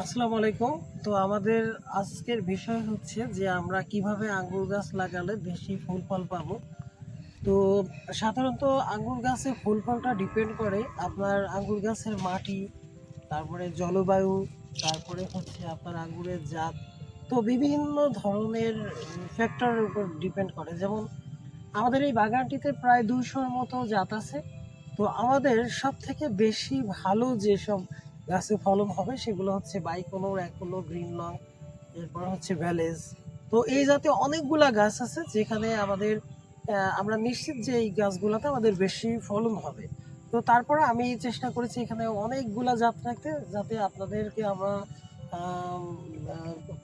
আসসালামু আলাইকুম। তো আমাদের আজকের বিষয় হচ্ছে যে আমরা কীভাবে আঙ্গুর গাছ লাগালে বেশি ফুল ফল পাবো। তো সাধারণত আঙ্গুর গাছে ফুল ফলটা ডিপেন্ড করে আপনার আঙ্গুর গাছের মাটি, তারপরে জলবায়ু, তারপরে হচ্ছে আপনার আঙ্গুরের জাত। তো বিভিন্ন ধরনের ফ্যাক্টরের উপর ডিপেন্ড করে। যেমন আমাদের এই বাগানটিতে প্রায় দুশোর মতো জাত আছে। তো আমাদের সব থেকে বেশি ভালো যেসব গাছে ফলন হবে, সেগুলো হচ্ছে বাইকোনোর একোনো গ্রিন লং এরপর হচ্ছে ভ্যালেজ তো এই জাতীয় অনেকগুলা গাছ আছে যেখানে আমাদের আমরা নিশ্চিত যে এই গাছগুলোতে আমাদের বেশি ফলন হবে। তো তারপরে আমি চেষ্টা করেছি এখানে অনেকগুলা জাত রাখতে, যাতে আপনাদেরকে আমরা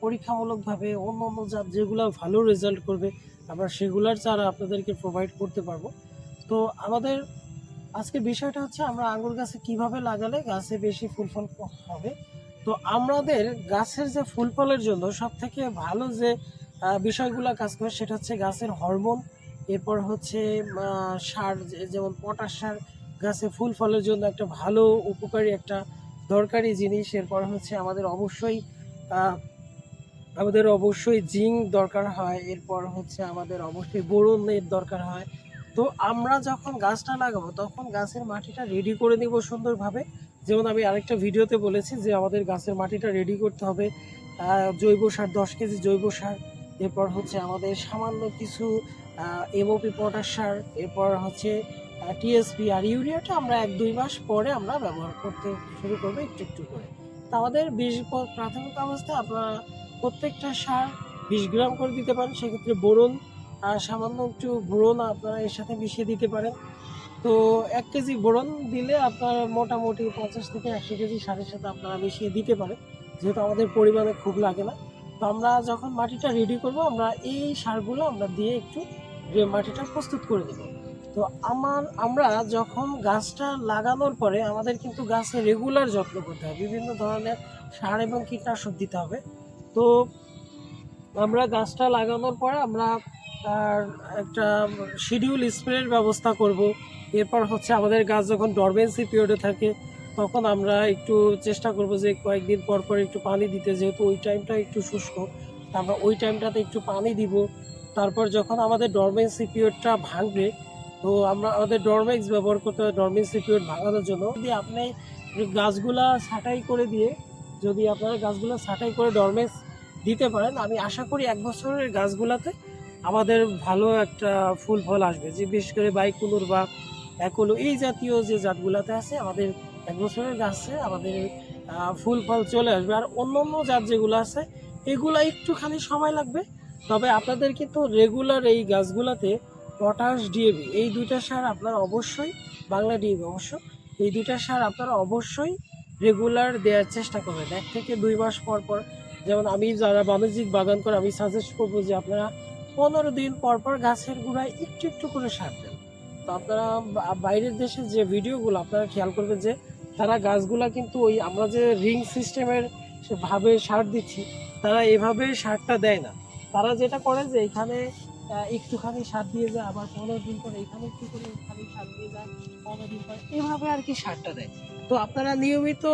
পরীক্ষামূলকভাবে অন্য অন্য জাত যেগুলো ভালো রেজাল্ট করবে, আমরা সেগুলার চারা আপনাদেরকে প্রোভাইড করতে পারব। তো আমাদের আজকে বিষয়টা হচ্ছে আমরা আঙ্গুর গাছে কীভাবে লাগালে গাছে বেশি ফুল ফল হবে? তো আমাদের গাছের যে ফুল ফলের জন্য সব থেকে ভালো যে বিষয়গুলো কাজ করে সেটা হচ্ছে গাছের হরমোন, এরপর হচ্ছে সার যেমন পটাশ সার গাছে ফুল ফলের জন্য একটা ভালো উপকারী একটা দরকারি জিনিস, এরপর হচ্ছে আমাদের অবশ্যই আমাদের অবশ্যই জিঙ্ক দরকার হয়, এরপর হচ্ছে আমাদের অবশ্যই বোরনের দরকার হয় তো আমরা যখন গাছটা লাগাবো, তখন গাছের মাটিটা রেডি করে নিব সুন্দরভাবে। যেমন আমি আরেকটা ভিডিওতে বলেছি যে আমাদের গাছের মাটিটা রেডি করতে হবে জৈব সার, দশ কেজি জৈব সার। এরপর হচ্ছে আমাদের সামান্য কিছু এমওপি পটাশ সার, এরপর হচ্ছে টিএসপি আর ইউরিয়াটা আমরা এক দুই মাস পরে আমরা ব্যবহার করতে শুরু করব একটু একটু করে। তো আমাদের বিশ প্রাথমিক অবস্থায় আপনারা প্রত্যেকটা সার বিশ গ্রাম করে দিতে পারেন, সেক্ষেত্রে বোরন আর সামান্য একটু বোরন আপনারা এর সাথে মিশিয়ে দিতে পারেন। তো এক কেজি বোরন দিলে আপনার মোটামুটি পঞ্চাশ থেকে একশো কেজি সারের সাথে আপনারা মিশিয়ে দিতে পারেন। যেহেতু আমাদের পরিমাণে খুব লাগে না। তো আমরা যখন মাটিটা রেডি করব, আমরা এই সারগুলো আমরা দিয়ে একটু মাটিটা প্রস্তুত করে দেব তো আমার, আমরা যখন গাছটা লাগানোর পরে আমাদের কিন্তু গাছে রেগুলার যত্ন করতে হবে বিভিন্ন ধরনের সার এবং কীটনাশক দিতে হবে। তো আমরা গাছটা লাগানোর পরে আমরা তার একটা শিডিউল স্প্রের ব্যবস্থা করব। এরপর হচ্ছে আমাদের গাছ যখন ডরমেন্সি পিরিয়ডে থাকে, তখন আমরা একটু চেষ্টা করব যে কয়েকদিন পর পর একটু পানি দিতে, যেহেতু ওই টাইমটা একটু শুষ্ক। আমরা ওই টাইমটাতে একটু পানি দিব। তারপর যখন আমাদের ডরমেন্সি পিরিয়ডটা ভাঙবে, তো আমরা আমাদের ডরমেক্স ব্যবহার করতে হবে ডরমেন্সি পিরিয়ড ভাঙানোর জন্য। যদি আপনি গাছগুলা ছাঁটাই করে দিয়ে, যদি আপনারা গাছগুলো ছাঁটাই করে ডরমেন্স দিতে পারেন, আমি আশা করি এক বছরের গাছগুলাতে আমাদের ভালো একটা ফুল ফল আসবে। যে বিশেষ করে বাইকুনুর বা একলো, এই জাতীয় যে জাতগুলাতে আছে, আমাদের এক বছরের গাছে আমাদের ফুল ফল চলে আসবে। আর অন্য অন্য জাত যেগুলো আছে, এগুলা একটুখানি সময় লাগবে। তবে আপনাদের কিন্তু রেগুলার এই গাছগুলাতে পটাশ ডিএবি এই দুইটা সার আপনারা অবশ্যই, বাংলা ডিএবি অবশ্য, এই দুইটা সার আপনারা অবশ্যই রেগুলার দেওয়ার চেষ্টা করবেন। এক থেকে দুই মাস পর পর, যেমন আমি যারা বাণিজ্যিক বাগান করে, আমি সাজেস্ট করব যে আপনারা পনেরো দিন পর পর গাছের গোড়ায় একটু একটু করে সার দেন। তো আপনারা বাইরের দেশের যে ভিডিওগুলো, আপনারা খেয়াল করবেন যে তারা গাছগুলা কিন্তু ওই আমরা যে রিং সিস্টেমের ভাবে সার দিচ্ছি, তারা এভাবে সারটা দেয় না। তারা যেটা করে যে এখানে একটুখানি সার দিয়ে যায়, আবার পনেরো দিন পরে এখানে একটু করে খালি সার দিয়ে যায়, পনেরো দিন পরে এভাবে আর কি সারটা দেয়। তো আপনারা নিয়মিত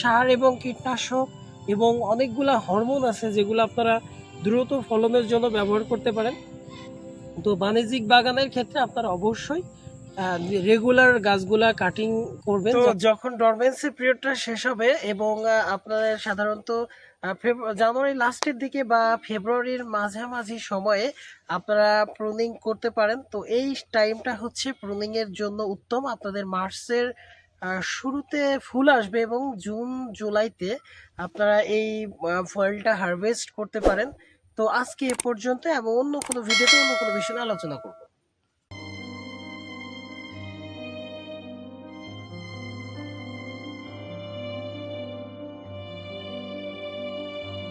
সার এবং কীটনাশক এবং অনেকগুলা হরমোন আছে যেগুলো আপনারা দ্রুত ফলনের জন্য ব্যবহার করতে পারেন। তো বাণিজ্যিক বাগানের ক্ষেত্রে আপনারা অবশ্যই রেগুলার গাছগুলা কাটিং করবেন তো যখন ডরমেন্সি পিরিয়ডটা শেষ হবে এবং আপনাদের সাধারণত জানুয়ারি লাস্টের দিকে বা ফেব্রুয়ারির মাঝামাঝি সময়ে আপনারা প্রুনিং করতে পারেন। তো এই টাইমটা হচ্ছে প্রুনিং এর জন্য উত্তম। আপনাদের মার্চের শুরুতে ফুল আসবে এবং জুন জুলাইতে আপনারা এই ফলটা হারভেস্ট করতে পারেন। তো আজকে এ পর্যন্ত এবং অন্য কোনো ভিডিওতে অন্য কোনো বিষয় আলোচনা করব।